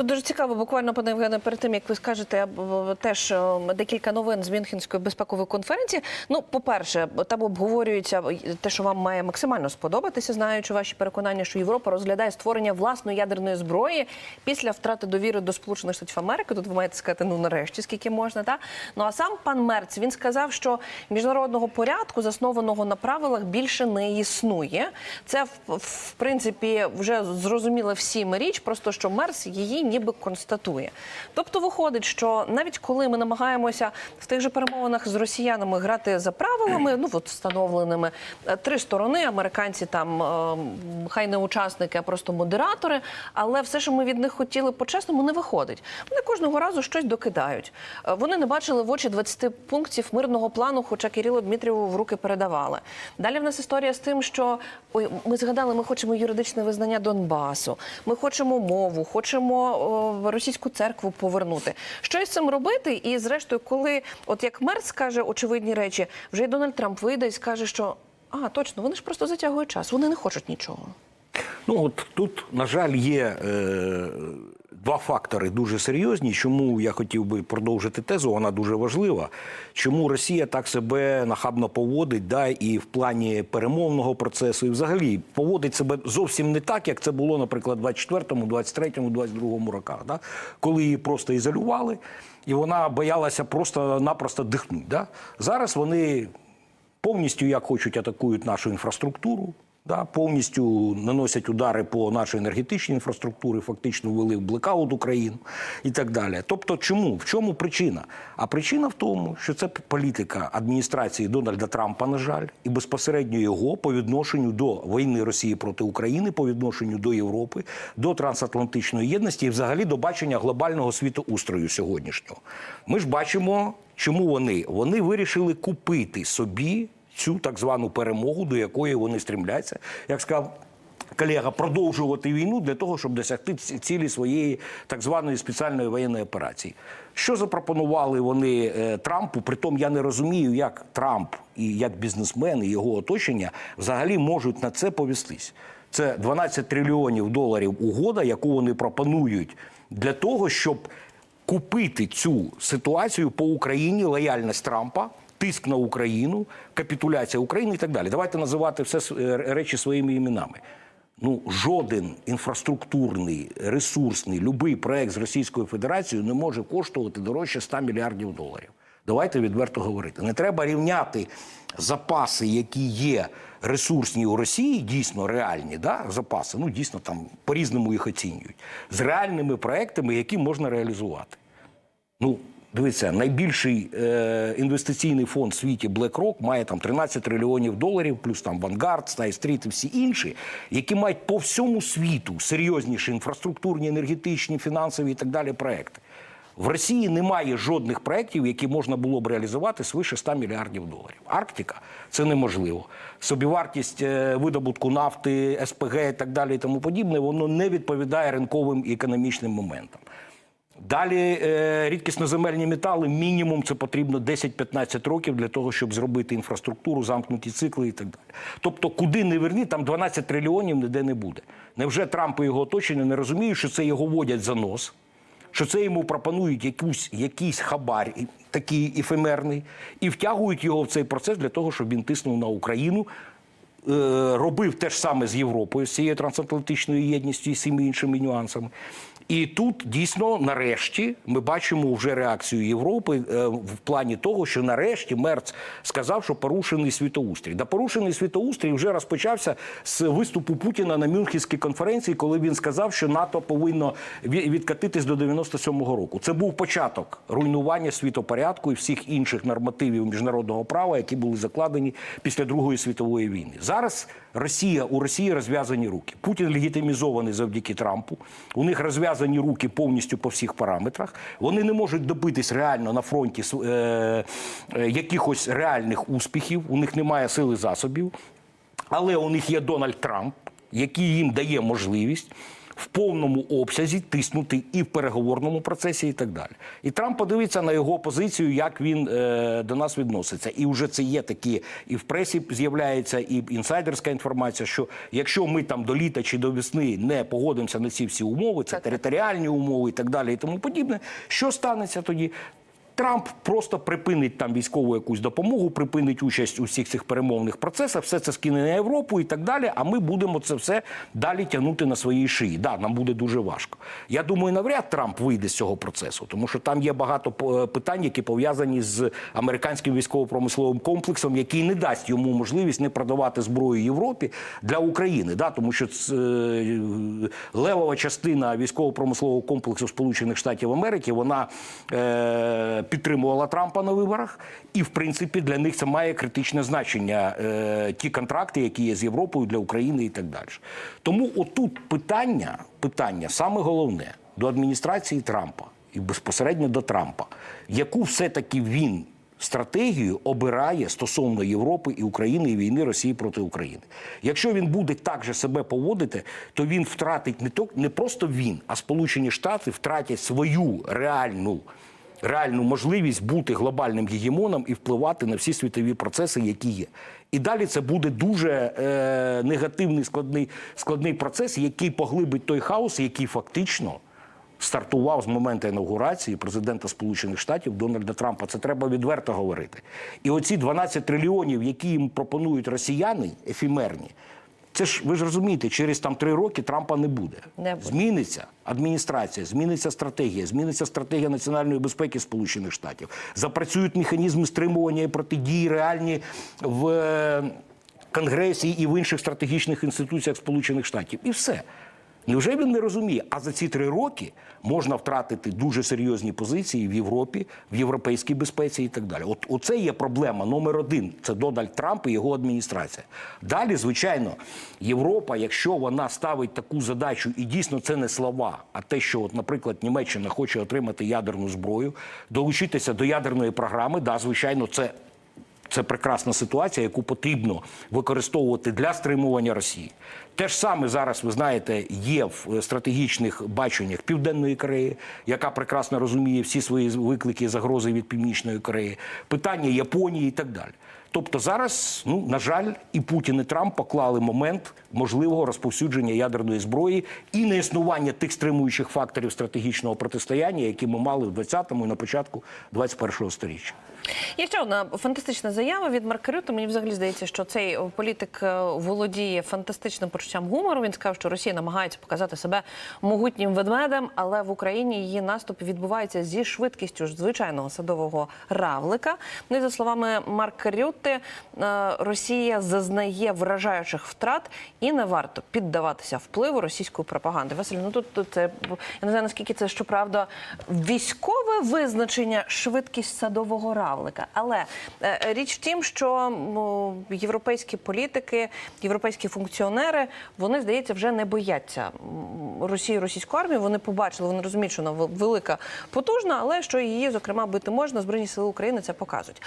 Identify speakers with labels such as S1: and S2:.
S1: Тут дуже цікаво, буквально пане Євгене, перед тим як ви скажете теж декілька новин з Мюнхенської безпекової конференції. Ну, по-перше, там обговорюється те, що вам має максимально сподобатися, знаючи ваші переконання, що Європа розглядає створення власної ядерної зброї після втрати довіри до Сполучених Штатів Америки. Тут ви маєте сказати, ну нарешті, скільки можна, та ну а сам пан Мерц він сказав, що міжнародного порядку, заснованого на правилах, більше не існує. Це в, принципі вже зрозуміла всім річ, просто що Мерц її ніби констатує. Тобто виходить, що навіть коли ми намагаємося в тих же перемовинах з росіянами грати за правилами, ну от встановленими е, три сторони, американці там е, хай не учасники, а просто модератори, але все, що ми від них хотіли по-чесному, не виходить. Вони кожного разу щось докидають. Е, Вони не бачили в очі 20 пунктів мирного плану, хоча Кирило Дмитрієву в руки передавали. Далі в нас історія з тим, що ой, ми згадали, ми хочемо юридичне визнання Донбасу, ми хочемо мову, хочемо о, російську церкву повернути. Що із цим робити? І зрештою, коли, от як мер скаже очевидні речі, вже й Дональд Трамп вийде і скаже, що а точно вони ж просто затягують час, вони не хочуть нічого.
S2: Ну от тут, на жаль, є е, два фактори дуже серйозні. Чому я хотів би продовжити тезу, вона дуже важлива. Чому Росія так себе нахабно поводить, да, і в плані перемовного процесу, і взагалі поводить себе зовсім не так, як це було, наприклад, в 24-му, 23-му, 22-му роках, да, коли її просто ізолювали, і вона боялася просто-напросто дихнути. Да. Зараз вони повністю як хочуть атакують нашу інфраструктуру. Да, повністю наносять удари по нашій енергетичній інфраструктурі, фактично ввели в блекаут Україну і так далі. Тобто, чому? В чому причина? А причина в тому, що це політика адміністрації Дональда Трампа, на жаль, і безпосередньо його по відношенню до війни Росії проти України, по відношенню до Європи, до трансатлантичної єдності і взагалі до бачення глобального світоустрою сьогоднішнього. Ми ж бачимо, чому вони? Вони вирішили купити собі цю так звану перемогу, до якої вони стрімляться, як сказав. Колега продовжувати війну для того, щоб досягти цілі своєї так званої спеціальної воєнної операції. Що запропонували вони е, Трампу? Притом я не розумію, як Трамп і як бізнесмен і його оточення взагалі можуть на це повестись. Це 12 трильйонів доларів угода, яку вони пропонують для того, щоб купити цю ситуацію по Україні, лояльність Трампа, тиск на Україну, капітуляція України і так далі. Давайте називати все е, речі своїми іменами. Ну, жоден інфраструктурний, ресурсний, любий проект з Російською Федерацією не може коштувати дорожче 100 мільярдів доларів. Давайте відверто говорити. Не треба рівняти запаси, які є ресурсні у Росії, дійсно реальні, да, запаси, ну дійсно там по-різному їх оцінюють, з реальними проектами, які можна реалізувати. Ну, дивіться, найбільший е, інвестиційний фонд в світі BlackRock має там 13 трильйонів доларів, плюс там Vanguard, Sky Street і всі інші, які мають по всьому світу серйозніші інфраструктурні, енергетичні, фінансові і так далі проекти. В Росії немає жодних проєктів, які можна було б реалізувати свише 100 мільярдів доларів. Арктика це неможливо. Собівартість е, видобутку нафти, СПГ і так далі і тому подібне, воно не відповідає ринковим і економічним моментам. Далі е, рідкісноземельні метали, мінімум це потрібно 10-15 років для того, щоб зробити інфраструктуру, замкнуті цикли і так далі. Тобто, куди не верні, там 12 трильйонів ніде не буде. Невже Трамп і його оточення не розуміють, що це його водять за нос, що це йому пропонують якусь, якийсь хабар, такий ефемерний, і втягують його в цей процес для того, щоб він тиснув на Україну, е, робив те ж саме з Європою, з цією трансатлантичною єдністю і всіми іншими нюансами. І тут дійсно, нарешті, ми бачимо вже реакцію Європи е, в плані того, що нарешті Мерц сказав, що порушений світоустрій. Да порушений світоустрій вже розпочався з виступу Путіна на Мюнхенській конференції, коли він сказав, що НАТО повинно відкатитись до 97-го року. Це був початок руйнування світопорядку і всіх інших нормативів міжнародного права, які були закладені після Другої світової війни. Зараз Росія у Росії розв'язані руки. Путін легітимізований завдяки Трампу. У них розв'язані руки повністю по всіх параметрах. Вони не можуть добитись реально на фронті е, е, якихось реальних успіхів. У них немає сили засобів. Але у них є Дональд Трамп, який їм дає можливість в повному обсязі тиснути і в переговорному процесі, і так далі. І Трамп подивиться на його позицію, як він е, до нас відноситься. І вже це є такі, і в пресі з'являється, і інсайдерська інформація, що якщо ми там до літа чи до весни не погодимося на ці всі умови, це
S1: Так,
S2: територіальні умови і так далі, і тому подібне, що станеться тоді? Трамп просто припинить там військову якусь допомогу, припинить участь у всіх цих перемовних процесах, все це скине на Європу і так далі. А ми будемо це все далі тягнути на своїй шиї. Да, нам буде дуже важко. Я думаю, навряд Трамп вийде з цього процесу, тому що там є багато е, питань, які пов'язані з американським військово-промисловим комплексом, який не дасть йому можливість не продавати зброю Європі для України. Да, тому що це, левова частина військово-промислового комплексу Сполучених Штатів Америки вона е, підтримувала Трампа на виборах, і в принципі для них це має критичне значення. Е, ті контракти, які є з Європою для України і так далі. Тому отут питання, питання саме головне до адміністрації Трампа і безпосередньо до Трампа, яку все-таки він стратегію обирає стосовно Європи і України і війни Росії проти України. Якщо він буде так же себе поводити, то він втратить не то не просто він, а Сполучені Штати втратять свою реальну. Реальну можливість бути глобальним гегемоном і впливати на всі світові процеси, які є. І далі це буде дуже е, негативний складний, складний процес, який поглибить той хаос, який фактично стартував з моменту інаугурації президента Сполучених Штатів Дональда Трампа. Це треба відверто говорити. І оці 12 трильйонів, які їм пропонують росіяни, ефімерні, це ж ви ж розумієте, через там три роки Трампа не буде.
S1: Не буде.
S2: Зміниться адміністрація, зміниться стратегія, зміниться стратегія національної безпеки Сполучених Штатів. Запрацюють механізми стримування і протидії реальні в е, Конгресі і в інших стратегічних інституціях Сполучених Штатів. І все. Невже він не розуміє? А за ці три роки можна втратити дуже серйозні позиції в Європі, в європейській безпеці і так далі. От оце є проблема номер один. Це Дональд Трамп і його адміністрація. Далі, звичайно, Європа, якщо вона ставить таку задачу, і дійсно це не слова, а те, що, от, наприклад, Німеччина хоче отримати ядерну зброю, долучитися до ядерної програми, да, звичайно, це це прекрасна ситуація, яку потрібно використовувати для стримування Росії. Те ж саме зараз, ви знаєте, є в е, стратегічних баченнях Південної Кореї, яка прекрасно розуміє всі свої виклики і загрози від Північної Кореї, питання Японії і так далі. Тобто зараз, ну на жаль, і Путін і Трамп поклали момент можливого розповсюдження ядерної зброї і неіснування тих стримуючих факторів стратегічного протистояння, які ми мали в 20-му і на початку 21-го сторіччя.
S1: Є ще одна фантастична заява від Марка Рюта. Мені взагалі здається, що цей політик е, володіє фантастичним почуттям гумору. Він сказав, що Росія намагається показати себе могутнім ведмедем, але в Україні її наступ відбувається зі швидкістю ж звичайного садового равлика. Ну і за словами Марка Рюти, е, Росія зазнає вражаючих втрат і не варто піддаватися впливу російської пропаганди. Василь, ну тут, тут це я не знаю наскільки це щоправда військове визначення швидкість садового равлика. Але е, річ в тім, що ну, європейські політики, європейські функціонери, вони здається вже не бояться Росії, російську армію. Вони побачили, вони розуміють, що вона велика, потужна, але що її зокрема бити можна. Збройні сили України це показують.